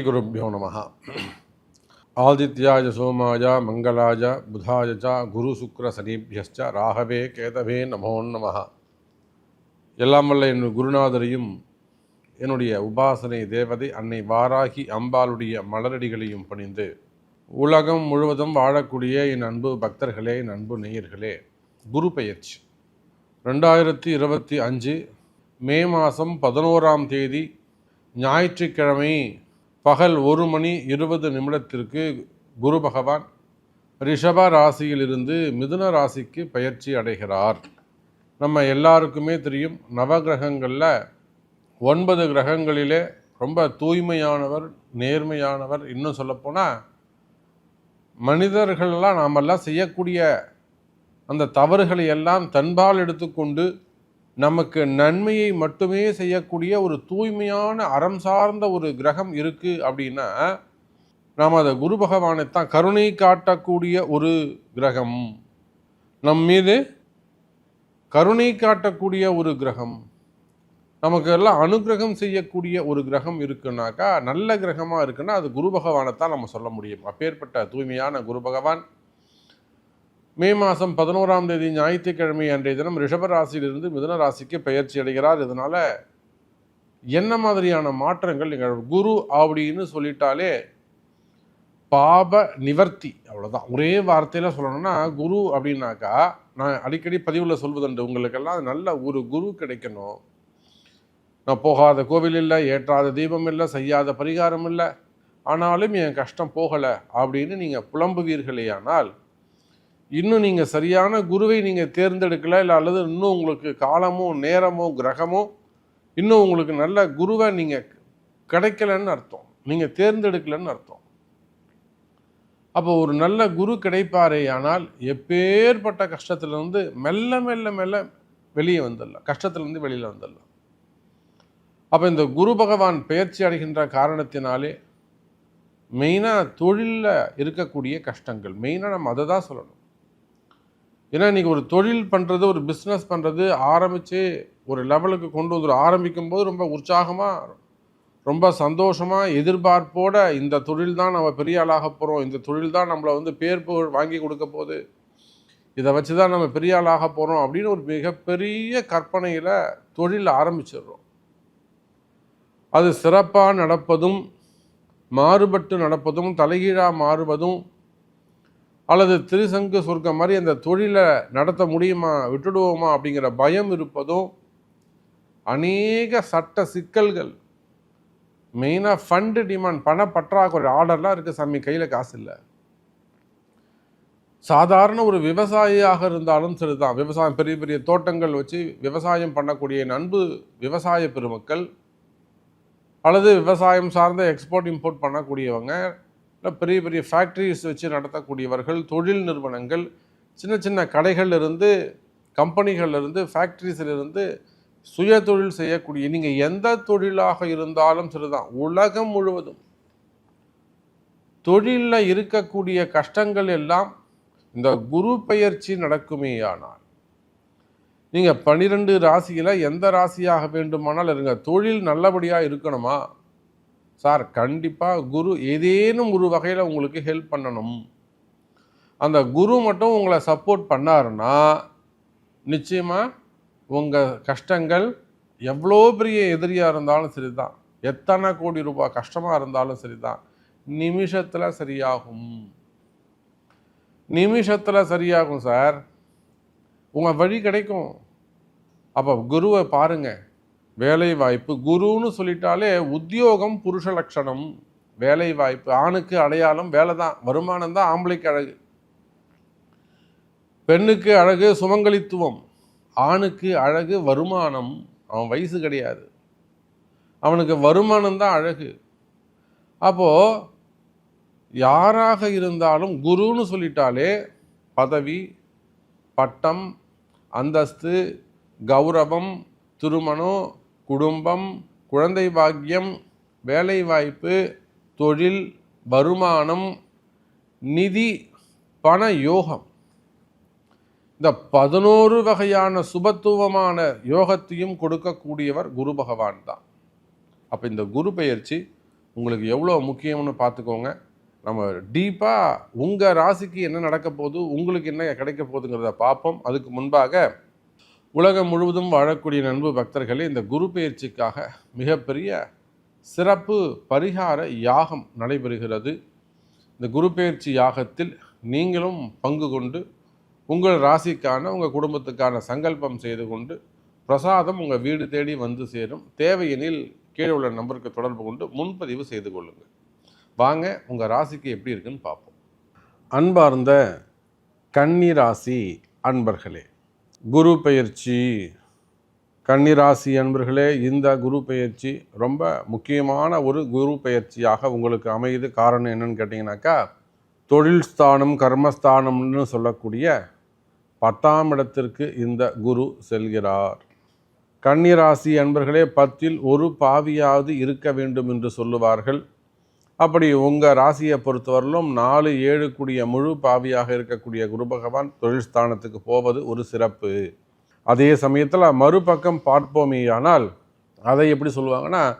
ஸ்ரீகுருப்போ நம. ஆதித்யாய சோமாய மங்களாய புதாய ச குரு சுக்ர சனிபியஸ்ச ராகவே கேதவே நமோ நம. எல்லாம் வல்ல என் குருநாதரையும் என்னுடைய உபாசனை தேவதை அன்னை வாராகி அம்பாளுடைய மலரடிகளையும் பணிந்து உலகம் முழுவதும் வாழக்கூடிய என் அன்பு பக்தர்களே என் அன்பு நேயர்களே குரு பெயர்ச்சி. ரெண்டாயிரத்தி இருபத்தி அஞ்சு மே மாதம் பதினோராம் தேதி ஞாயிற்றுக்கிழமை பகல் ஒரு மணி இருபது நிமிடத்திற்கு குரு பகவான் ரிஷப ராசியிலிருந்து மிதுன ராசிக்கு பயிற்சி அடைகிறார். நம்ம எல்லாருக்குமே தெரியும் நவகிரகங்களில் ஒன்பது கிரகங்களிலே ரொம்ப தூய்மையானவர் நேர்மையானவர். இன்னும் சொல்லப்போனால் மனிதர்களெல்லாம் நாமெல்லாம் செய்யக்கூடிய அந்த தவறுகளை எல்லாம் தன்பால் எடுத்துக்கொண்டு நமக்கு நன்மையை மட்டுமே செய்யக்கூடிய ஒரு தூய்மையான அறம் சார்ந்த ஒரு கிரகம் இருக்குது அப்படின்னா நாம் அதை குரு பகவானை தான் கருணை காட்டக்கூடிய ஒரு கிரகம். நம் மீது கருணை காட்டக்கூடிய ஒரு கிரகம். நமக்கு எல்லாம் அனுகிரகம் செய்யக்கூடிய ஒரு கிரகம் இருக்குன்னாக்கா நல்ல கிரகமாக இருக்குன்னா அது குரு பகவானை தான் நம்ம சொல்ல முடியும். அப்பேற்பட்ட தூய்மையான குரு பகவான் மே மாதம் பதினோராம் தேதி ஞாயிற்றுக்கிழமை அன்றைய தினம் ரிஷபராசியிலிருந்து மிதுன ராசிக்கு பயிற்சி அடைகிறார். இதனால் என்ன மாதிரியான மாற்றங்கள் நிகழும் குரு அப்படின்னு சொல்லிட்டாலே பாப நிவர்த்தி அவ்வளோதான் ஒரே வார்த்தையில் சொல்லணும்னா குரு அப்படின்னாக்கா நான் அடிக்கடி பதிவில் சொல்வதுண்டு உங்களுக்கெல்லாம் நல்ல ஒரு குரு கிடைக்கணும். நான் போகாத கோவில் இல்லை ஏற்றாத தீபம் இல்லை செய்யாத பரிகாரம் இல்லை. ஆனாலும் என் கஷ்டம் போகலை அப்படின்னு நீங்கள் புலம்புவீர்களேயானால் இன்னும் நீங்கள் சரியான குருவை நீங்கள் தேர்ந்தெடுக்கல இல்லை அல்லது இன்னும் உங்களுக்கு காலமோ நேரமோ கிரகமோ இன்னும் உங்களுக்கு நல்ல குருவை நீங்கள் கிடைக்கலன்னு அர்த்தம். நீங்கள் தேர்ந்தெடுக்கலன்னு அர்த்தம். அப்போ ஒரு நல்ல குரு கிடைப்பாரே ஆனால் எப்பேற்பட்ட கஷ்டத்துலேருந்து மெல்ல மெல்ல மெல்ல வெளியே வந்துடலாம். கஷ்டத்துலேருந்து வெளியில் வந்துடலாம். அப்போ இந்த குரு பகவான் பெயர்ச்சி அடைகின்ற காரணத்தினாலே மெயினாக தொழிலில் இருக்கக்கூடிய கஷ்டங்கள். மெயினாக நம்ம அதை தான் சொல்லணும். ஏன்னா இன்றைக்கி ஒரு தொழில் பண்ணுறது ஒரு பிஸ்னஸ் பண்ணுறது ஆரம்பித்து ஒரு லெவலுக்கு கொண்டு வந்து ஆரம்பிக்கும் போது ரொம்ப உற்சாகமாக ரொம்ப சந்தோஷமாக எதிர்பார்ப்போடு இந்த தொழில் தான் நம்ம பெரிய ஆளாக போகிறோம் இந்த தொழில் தான் நம்மளை வந்து பேர் புகழ் வாங்கி கொடுக்க போகுது. இதை வச்சு தான் நம்ம பெரிய ஆளாக போகிறோம் அப்படின்னு ஒரு மிகப்பெரிய கற்பனையில் தொழில் ஆரம்பிச்சிடுறோம். அது சிறப்பாக நடப்பதும் மாறுபட்டு நடப்பதும் தலைகீழாக மாறுவதும் அல்லது திருசங்கு சொர்க்கம் மாதிரி அந்த தொழிலை நடத்த முடியுமா விட்டுடுவோமா அப்படிங்கிற பயம் இருப்பதும் அநேக சட்ட சிக்கல்கள். மெயினாக ஃபண்டு டிமாண்ட் பண பற்றாக்குறை ஆர்டர்லாம் இருக்குது சாமி கையில் காசு இல்லை. சாதாரண ஒரு விவசாயியாக இருந்தாலும் சரிதான். விவசாயம் பெரிய பெரிய தோட்டங்கள் வச்சு விவசாயம் பண்ணக்கூடிய நண்பு விவசாய பெருமக்கள் அல்லது விவசாயம் சார்ந்த எக்ஸ்போர்ட் இம்போர்ட் பண்ணக்கூடியவங்க இல்லை பெரிய பெரிய ஃபேக்ட்ரிஸ் வச்சு நடத்தக்கூடியவர்கள் தொழில் நிறுவனங்கள் சின்ன சின்ன கடைகள்லேருந்து இருந்து ஃபேக்ட்ரிஸிலிருந்து ஃபேக்ட்ரிஸில் இருந்து சுய தொழில் செய்யக்கூடிய நீங்கள் எந்த தொழிலாக இருந்தாலும் சரிதான் உலகம் முழுவதும். தொழிலில் இருக்கக்கூடிய கஷ்டங்கள் எல்லாம் இந்த குரு நடக்குமே ஆனால் நீங்கள் பன்னிரெண்டு ராசியில் எந்த ராசியாக வேண்டுமானால் இருங்க தொழில் நல்லபடியாக இருக்கணுமா? சார் கண்டிப்பாக குரு ஏதேனும் ஒரு வகையில் உங்களுக்கு ஹெல்ப் பண்ணணும். அந்த குரு மட்டும் உங்களை சப்போர்ட் பண்ணாருன்னா நிச்சயமாக உங்கள் கஷ்டங்கள் எவ்வளோ பெரிய எதிரியாக இருந்தாலும் சரி தான் எத்தனை கோடி ரூபாய் கஷ்டமாக இருந்தாலும் சரி தான் நிமிஷத்தில் சரியாகும். நிமிஷத்தில் சரியாகும் சார். உங்கள் வழி கிடைக்கும். அப்போ குருவை பாருங்கள் வேலை வாய்ப்பு குருன்னு சொல்லிட்டாலே உத்தியோகம் புருஷ லட்சணம். வேலை வாய்ப்பு ஆணுக்கு அடையாளம் வேலை தான் வருமானம் தான் ஆம்பளைக்கு அழகு. பெண்ணுக்கு அழகு சுமங்கலித்துவம். ஆணுக்கு அழகு வருமானம். அவன் வயசு கிடையாது. அவனுக்கு வருமானம் தான் அழகு. அப்போது யாராக இருந்தாலும் குருன்னு சொல்லிட்டாலே பதவி பட்டம் அந்தஸ்து கௌரவம் திருமணம் குடும்பம் குழந்தை பாக்கியம் வேலைவாய்ப்பு தொழில் வருமானம் நிதி பண யோகம். இந்த பதினோரு வகையான சுபத்துவமான யோகத்தையும் கொடுக்கக்கூடியவர் குரு பகவான் தான். அப்போ இந்த குரு பெயர்ச்சி உங்களுக்கு எவ்வளோ முக்கியம்னு பார்த்துக்கோங்க. நம்ம டீப்பாக உங்கள் ராசிக்கு என்ன நடக்க போகுது உங்களுக்கு என்ன கிடைக்க போகுதுங்கிறத பார்ப்போம். அதுக்கு முன்பாக உலகம் முழுவதும் வாழக்கூடிய நண்பு பக்தர்களே இந்த குரு பயிற்சிக்காக மிகப்பெரிய சிறப்பு பரிகார யாகம் நடைபெறுகிறது. இந்த குரு பயிற்சி யாகத்தில் நீங்களும் பங்கு கொண்டு உங்கள் ராசிக்கான உங்கள் குடும்பத்துக்கான சங்கல்பம் செய்து கொண்டு பிரசாதம் உங்கள் வீடு தேடி வந்து சேரும். தேவையெனில் கீழே உள்ள நம்பருக்கு தொடர்பு கொண்டு முன்பதிவு செய்து கொள்ளுங்கள். வாங்க உங்கள் ராசிக்கு எப்படி இருக்குன்னு பார்ப்போம். அன்பார்ந்த கன்னி ராசி அன்பர்களே குரு பயிற்சி கன்னிராசி அன்பர்களே இந்த குரு பயிற்சி ரொம்ப முக்கியமான ஒரு குரு பயிற்சியாக உங்களுக்கு அமையுது. காரணம் என்னன்னு கேட்டிங்கனாக்கா தொழில் ஸ்தானம் கர்மஸ்தானம்னு சொல்லக்கூடிய பத்தாம் இடத்திற்கு இந்த குரு செல்கிறார். கன்னிராசி அன்பர்களே பத்தில் ஒரு பாவியாவது இருக்க வேண்டும் என்று சொல்லுவார்கள். அப்படி உங்கள் ராசியை பொறுத்தவரையிலும் நாலு ஏழு கூடிய முழு பாவியாக இருக்கக்கூடிய குரு பகவான் தொழில் ஸ்தானத்துக்கு போவது ஒரு சிறப்பு. அதே சமயத்தில் மறுபக்கம் பார்ப்போமேயானால் அதை எப்படி சொல்லுவாங்கன்னா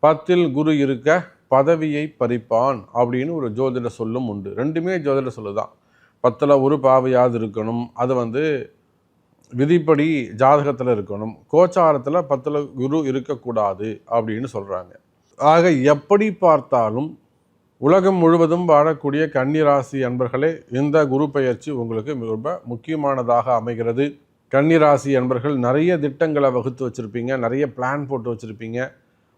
பத்தில் குரு இருக்க பதவியை பறிப்பான் அப்படின்னு ஒரு ஜோதிட சொல்லும் உண்டு. ரெண்டுமே ஜோதிட சொல்லு தான். பத்தில் ஒரு பாவையாவது இருக்கணும். அது வந்து விதிப்படி ஜாதகத்தில் இருக்கணும். கோச்சாரத்தில் பத்தில் குரு இருக்கக்கூடாது அப்படின்னு சொல்கிறாங்க ஆக எப்படி பார்த்தாலும் உலகம் முழுவதும் வாழக்கூடிய கன்னிராசி அன்பர்களே இந்த குரு பயிற்சி உங்களுக்கு ரொம்ப முக்கியமானதாக அமைகிறது. கன்னிராசி அன்பர்கள் நிறைய திட்டங்களை வகுத்து வச்சுருப்பீங்க நிறைய பிளான் போட்டு வச்சுருப்பீங்க.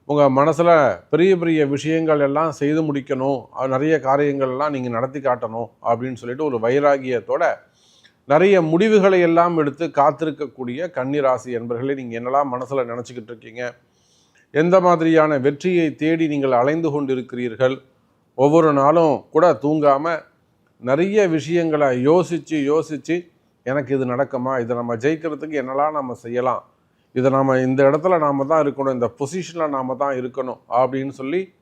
உங்கள் மனசில் பெரிய பெரிய விஷயங்கள் எல்லாம் செய்து முடிக்கணும் நிறைய காரியங்கள்லாம் நீங்கள் நடத்தி காட்டணும் அப்படின்னு சொல்லிட்டு ஒரு வைராகியத்தோட நிறைய முடிவுகளை எல்லாம் எடுத்து காத்திருக்கக்கூடிய கன்னிராசி அன்பர்களே நீங்கள் என்னெல்லாம் மனசில் நினச்சிக்கிட்டு இருக்கீங்க எந்த மாதிரியான வெற்றியை தேடி நீங்கள் அலைந்து கொண்டிருக்கிறீர்கள் ஒவ்வொரு நாளும் கூட தூங்காமல் நிறைய விஷயங்களை யோசித்து யோசித்து எனக்கு இது நடக்குமா? இதை நம்ம ஜெயிக்கிறதுக்கு என்னெல்லாம் நம்ம செய்யலாம்? இதை நாம் இந்த இடத்துல நாம் தான் இருக்கணும் இந்த பொசிஷனில் நாம் தான் இருக்கணும் அப்படின்னு சொல்லி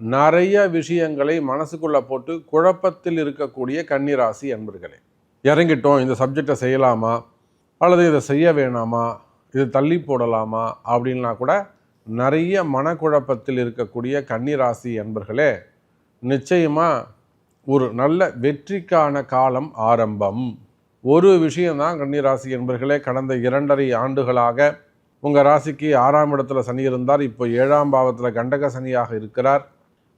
நிறைய விஷயங்களை மனசுக்குள்ளே போட்டு குழப்பத்தில் இருக்கக்கூடிய கன்னிராசி அன்பர்களே இறங்கிட்டோம். இந்த சப்ஜெக்டை செய்யலாமா? அல்லது இதை செய்ய வேணாமா? இது தள்ளி போடலாமா? அப்படின்லாம் கூட நிறைய மனக்குழப்பத்தில் இருக்கக்கூடிய கன்னிராசி அன்பர்களே நிச்சயமாக ஒரு நல்ல வெற்றிக்கான காலம் ஆரம்பம். ஒரு விஷயம்தான் கன்னிராசி என்பர்களே கடந்த இரண்டரை ஆண்டுகளாக உங்கள் ராசிக்கு ஆறாம் இடத்துல சனி இருந்தார் இப்போ ஏழாம் பாவத்தில் கண்டக சனியாக இருக்கிறார்.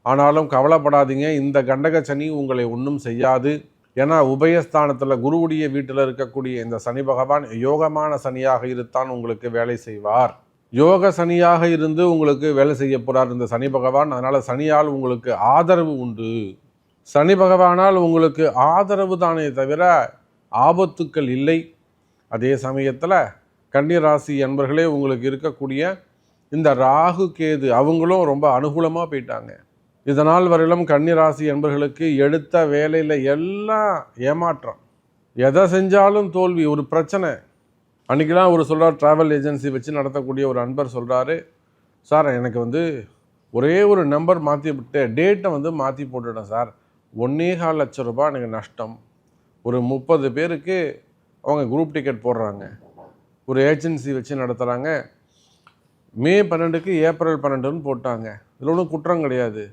ஆனாலும் கவலைப்படாதீங்க இந்த கண்டக சனி உங்களை ஒன்றும் செய்யாது. ஏன்னா உபயஸ்தானத்தில் குருவுடைய வீட்டில் இருக்கக்கூடிய இந்த சனி பகவான் யோகமான சனியாக இருத்தான் உங்களுக்கு வேலை செய்வார். யோக சனியாக இருந்து உங்களுக்கு வேலை செய்ய போகிறார் இந்த சனி பகவான். அதனால் சனியால் உங்களுக்கு ஆதரவு உண்டு. சனி பகவானால் உங்களுக்கு ஆதரவு தானே தவிர ஆபத்துக்கள் இல்லை. அதே சமயத்தில் கன்னிராசி என்பர்களே உங்களுக்கு இருக்கக்கூடிய இந்த ராகு கேது அவங்களும் ரொம்ப அனுகூலமாக போயிட்டாங்க. இதனால் வரையிலும் கன்னிராசி என்பர்களுக்கு எடுத்த வேலையில் எல்லாம் ஏமாற்றம். எதை செஞ்சாலும் தோல்வி ஒரு பிரச்சனை. அன்றைக்கெலாம் ஒரு சொல்கிறார் ட்ராவல் ஏஜென்சி வச்சு நடத்தக்கூடிய ஒரு அன்பர் சொல்கிறாரு சார் எனக்கு வந்து ஒரே ஒரு நம்பர் மாற்றி விட்டு டேட்டை வந்து மாற்றி போட்டுடேன் சார். ஒன்றே கால் லட்ச ரூபாய் எனக்கு நஷ்டம். ஒரு முப்பது பேருக்கு அவங்க குரூப் டிக்கெட் போடுறாங்க. ஒரு ஏஜென்சி வச்சு நடத்துகிறாங்க மே பன்னெண்டுக்கு ஏப்ரல் பன்னெண்டுன்னு போட்டாங்க. இதில் ஒன்றும் குற்றம் கிடையாது.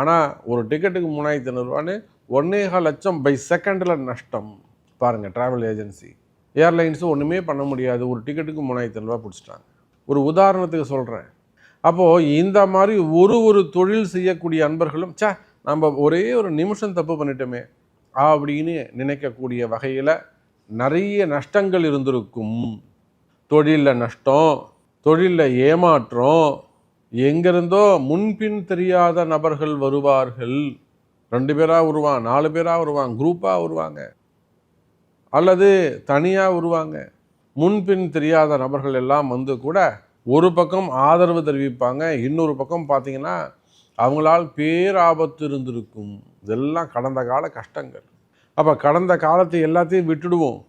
ஆனால் ஒரு டிக்கெட்டுக்கு மூணாயிரத்தி ஐநூறுரூவான்னு ஒன்னேகால் லட்சம் பை செகண்டில் நஷ்டம். பாருங்கள் ட்ராவல் ஏஜென்சி ஏர்லைன்ஸும் ஒன்றுமே பண்ண முடியாது. ஒரு டிக்கெட்டுக்கு மூணாயிரத்தி ரூபா பிடிச்சிட்டாங்க. ஒரு உதாரணத்துக்கு சொல்கிறேன் அப்போது இந்த மாதிரி ஒரு ஒரு தொழில் செய்யக்கூடிய அன்பர்களும் சே நம்ம ஒரே ஒரு நிமிஷம் தப்பு பண்ணிட்டோமே அப்படின்னு நினைக்கக்கூடிய வகையில் நிறைய நஷ்டங்கள் இருந்திருக்கும். தொழிலில் நஷ்டம் தொழிலில் ஏமாற்றம் எங்கேருந்தோ முன்பின் தெரியாத நபர்கள் வருவார்கள். ரெண்டு பேராக வருவான் நாலு பேராக வருவான் குரூப்பாக வருவாங்க. அல்லது தனியாக வருவாங்க முன்பின் தெரியாத நபர்கள் எல்லாம் வந்து கூட ஒரு பக்கம் ஆதரவு தெரிவிப்பாங்க இன்னொரு பக்கம் பார்த்தீங்கன்னா அவங்களால் பேராபத்து இருந்திருக்கும். இதெல்லாம் கடந்த கால கஷ்டங்கள். அப்போ கடந்த காலத்தை எல்லாத்தையும் விட்டுடுவோம்.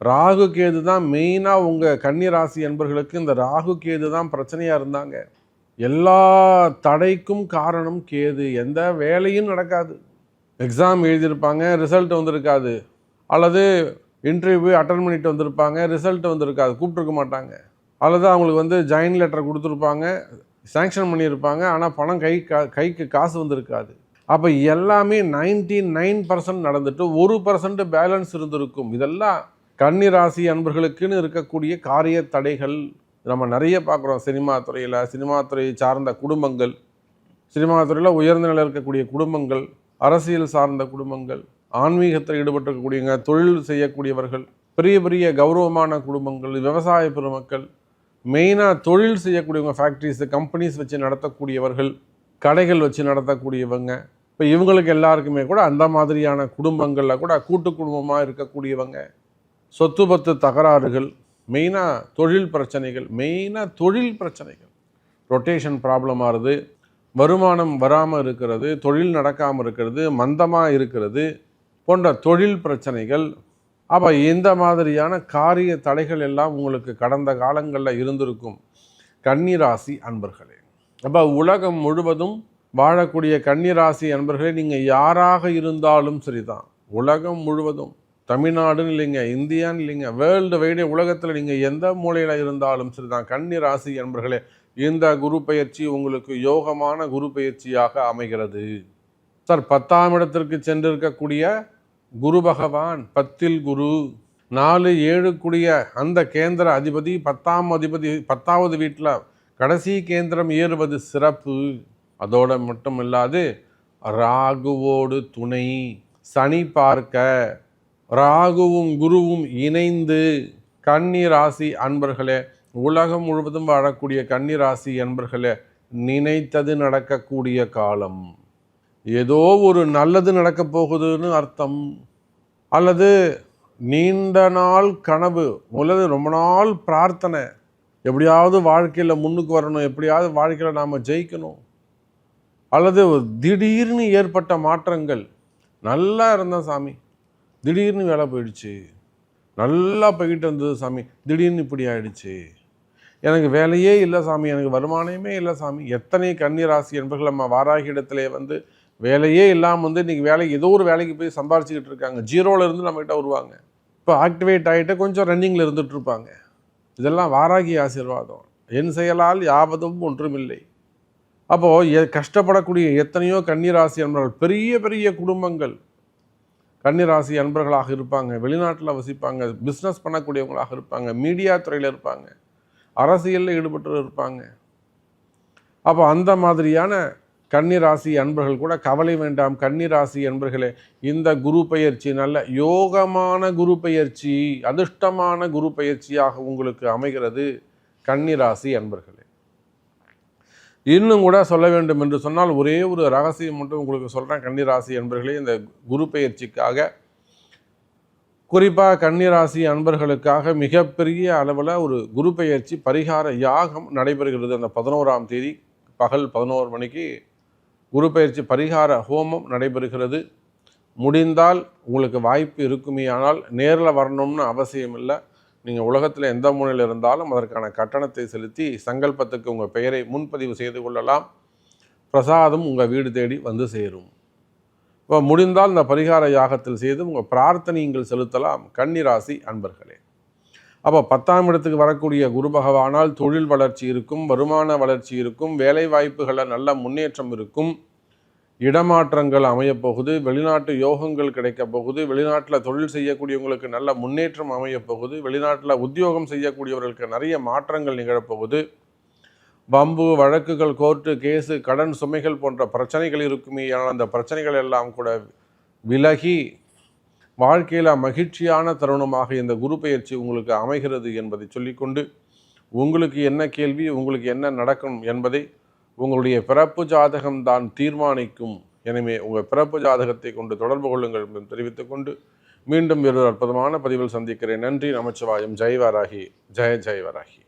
ராகு கேது தான் மெயினாக உங்கள் கன்னிராசி என்பர்களுக்கு இந்த ராகு கேது தான் பிரச்சனையாக இருந்தாங்க. எல்லா தடைக்கும் காரணம் கேது. எந்த வேலையும் நடக்காது. எக்ஸாம் எழுதியிருப்பாங்க ரிசல்ட் வந்திருக்காது. அல்லது இன்டர்வியூ அட்டன் பண்ணிட்டு வந்திருப்பாங்க ரிசல்ட் வந்திருக்காது கூப்பிட்ருக்க மாட்டாங்க. அல்லது அவங்களுக்கு வந்து ஜாயின் லெட்டர் கொடுத்துருப்பாங்க சேங்ஷன் பண்ணியிருப்பாங்க ஆனால் பணம் கை கா- கைக்கு காசு வந்திருக்காது. அப்போ எல்லாமே நைன்டி நைன் பர்சன்ட் நடந்துட்டு ஒரு பர்சன்ட் பேலன்ஸ் இருந்திருக்கும். இதெல்லாம் கன்னி ராசி அன்பர்களுக்குன்னு இருக்கக்கூடிய காரிய தடைகள் நம்ம நிறைய பார்க்குறோம். சினிமா துறையில் சினிமா துறையை சார்ந்த குடும்பங்கள் சினிமா துறையில் உயர்ந்த நிலையில் இருக்கக்கூடிய குடும்பங்கள் அரசியல் சார்ந்த குடும்பங்கள் ஆன்மீகத்தில் ஈடுபட்டிருக்கக்கூடியவங்க தொழில் செய்யக்கூடியவர்கள் பெரிய பெரிய கௌரவமான குடும்பங்கள் விவசாய பெருமக்கள் மெயினாக தொழில் செய்யக்கூடியவங்க ஃபேக்ட்ரிஸ் கம்பெனிஸ் வச்சு நடத்தக்கூடியவர்கள் கடைகள் வச்சு நடத்தக்கூடியவங்க இப்போ இவங்களுக்கு எல்லாருக்குமே கூட அந்த மாதிரியான குடும்பங்களில் கூட கூட்டு குடும்பமாக இருக்கக்கூடியவங்க சொத்து பத்து தகராறுகள் மெயினாக தொழில் பிரச்சனைகள் மெயினாக தொழில் பிரச்சனைகள். ரொட்டேஷன் ப்ராப்ளம் ஆகுது வருமானம் வராமல் இருக்கிறது தொழில் நடக்காமல் இருக்கிறது மந்தமாக இருக்கிறது போன்ற தொழில் பிரச்சனைகள் அப்போ இந்த மாதிரியான காரிய தடைகள் எல்லாம் உங்களுக்கு கடந்த காலங்களில் இருந்திருக்கும். கன்னிராசி அன்பர்களே அப்போ உலகம் முழுவதும் வாழக்கூடிய கன்னிராசி அன்பர்களே நீங்கள் யாராக இருந்தாலும் சரிதான். உலகம் முழுவதும் தமிழ்நாடுன்னு இல்லைங்க இந்தியான்னு இல்லைங்க வேர்ல்டு வைடே உலகத்தில் நீங்கள் எந்த மூலையில் இருந்தாலும் சரிதான். கன்னிராசி அன்பர்களே என்பர்களே இந்த குரு பயிற்சி உங்களுக்கு யோகமான குரு பயிற்சியாக அமைகிறது. சார் பத்தாம் இடத்திற்கு சென்றிருக்கக்கூடிய குரு பகவான் பத்தில் குரு நாலு ஏழு கூடிய அந்த கேந்திர அதிபதி பத்தாம் அதிபதி பத்தாவது வீட்டில் கடைசி கேந்திரம் ஏறுவது சிறப்பு. அதோட மட்டும் இல்லாது ராகுவோடு துணை சனி பார்க்க ராகுவும் குருவும் இணைந்து கன்னி ராசி அன்பர்களே உலகம் முழுவதும் வாழக்கூடிய கன்னி ராசி அன்பர்களே நினைத்தது நடக்கக்கூடிய காலம். ஏதோ ஒரு நல்லது நடக்கப் போகுதுன்னு அர்த்தம். அல்லது நீண்ட நாள் கனவு அல்லது ரொம்ப நாள் பிரார்த்தனை. எப்படியாவது வாழ்க்கையில் முன்னுக்கு வரணும் எப்படியாவது வாழ்க்கையில் நாம் ஜெயிக்கணும். அல்லது திடீர்னு ஏற்பட்ட மாற்றங்கள். நல்லா இருந்தேன் சாமி. திடீர்னு வேலை போயிடுச்சு. நல்லா போய்கிட்டு இருந்தது சாமி. திடீர்னு இப்படி ஆயிடுச்சு. எனக்கு வேலையே இல்லை சாமி. எனக்கு வருமானமே இல்லை சாமி. எத்தனை கன்னிராசி என்பர்கள் நம்ம வாராகி இடத்துல வந்து வேலையே இல்லாமல் வந்து இன்றைக்கி வேலைக்கு ஏதோ ஒரு வேலைக்கு போய் சம்பாரிச்சிக்கிட்டு இருக்காங்க. ஜீரோவில் இருந்து நம்மகிட்ட வருவாங்க. இப்போ ஆக்டிவேட் ஆகிட்டு கொஞ்சம் ரன்னிங்கில் இருந்துட்டு இருப்பாங்க. இதெல்லாம் வாராகி ஆசீர்வாதம். என் செயலால் யாவதும் ஒன்றுமில்லை. அப்போது எ கஷ்டப்படக்கூடிய எத்தனையோ கன்னிராசி அன்பர்கள் பெரிய பெரிய குடும்பங்கள் கன்னிராசி அன்பர்களாக இருப்பாங்க. வெளிநாட்டில் வசிப்பாங்க. பிஸ்னஸ் பண்ணக்கூடியவங்களாக இருப்பாங்க. மீடியா துறையில் இருப்பாங்க. அரசியலில் ஈடுபட்டு இருப்பாங்க. அப்போ அந்த மாதிரியான கன்னிராசி அன்பர்கள் கூட கவலை வேண்டாம். கன்னிராசி அன்பர்களே இந்த குரு பயிற்சி நல்ல யோகமான குரு பயிற்சி அதிர்ஷ்டமான குரு பயிற்சியாக உங்களுக்கு அமைகிறது கன்னிராசி அன்பர்களே. இன்னும் கூட சொல்ல வேண்டும் என்று சொன்னால் ஒரே ஒரு ரகசியம் மட்டும் உங்களுக்கு சொல்கிறேன் கன்னிராசி அன்பர்களே இந்த குரு பயிற்சிக்காக குறிப்பாக கன்னிராசி அன்பர்களுக்காக மிகப்பெரிய அளவில் ஒரு குரு பயிற்சி பரிகார யாகம் நடைபெறுகிறது அந்த பதினோராம் தேதி பகல் பதினோரு மணிக்கு. குரு பயிற்சி பரிகார ஹோமம் நடைபெறுகிறது. முடிந்தால் உங்களுக்கு வாய்ப்பு இருக்குமே ஆனால் நேரில் வரணும்னு அவசியம் இல்லை நீங்கள் உலகத்தில் எந்த மூலையில் இருந்தாலும் அதற்கான கட்டணத்தை செலுத்தி சங்கல்பத்துக்கு உங்கள் பெயரை முன்பதிவு செய்து கொள்ளலாம். பிரசாதம் உங்கள் வீடு தேடி வந்து சேரும். இப்போ முடிந்தால் இந்த பரிகார யாகத்தில் செய்து உங்கள் பிரார்த்தனைகள் செலுத்தலாம். கன்னிராசி அன்பர்களே. அப்போ பத்தாம் இடத்துக்கு வரக்கூடிய குரு பகவானால் தொழில் வளர்ச்சி இருக்கும் வருமான வளர்ச்சி இருக்கும் வேலை வாய்ப்புகளில் நல்ல முன்னேற்றம் இருக்கும். இடமாற்றங்கள் அமையப்போகுது வெளிநாட்டு யோகங்கள் கிடைக்கப் போகுது வெளிநாட்டில் தொழில் செய்யக்கூடியவங்களுக்கு நல்ல முன்னேற்றம் அமையப்போகுது வெளிநாட்டில் உத்தியோகம் செய்யக்கூடியவர்களுக்கு நிறைய மாற்றங்கள் நிகழப்போகுது வம்பு வழக்குகள் கோர்ட்டு கேஸு கடன் சுமைகள் போன்ற பிரச்சனைகள் இருக்குமே ஆனால் அந்த பிரச்சனைகள் எல்லாம் கூட விலகி வாழ்க்கையில் மகிழ்ச்சியான தருணமாக இந்த குரு பயிற்சி உங்களுக்கு அமைகிறது என்பதை சொல்லிக்கொண்டு உங்களுக்கு என்ன கேள்வி உங்களுக்கு என்ன நடக்கும் என்பதை உங்களுடைய பிறப்பு ஜாதகம் தான் தீர்மானிக்கும். எனவே உங்கள் பிறப்பு ஜாதகத்தை கொண்டு தொடர்பு கொள்ளுங்கள் என்று தெரிவித்துக்கொண்டு மீண்டும் வேறொரு அற்புதமான பதிவில் சந்திக்கிறேன். நன்றி நமச்சிவாயம். ஜெய்வராகி. ஜெய ஜெய்வராகி.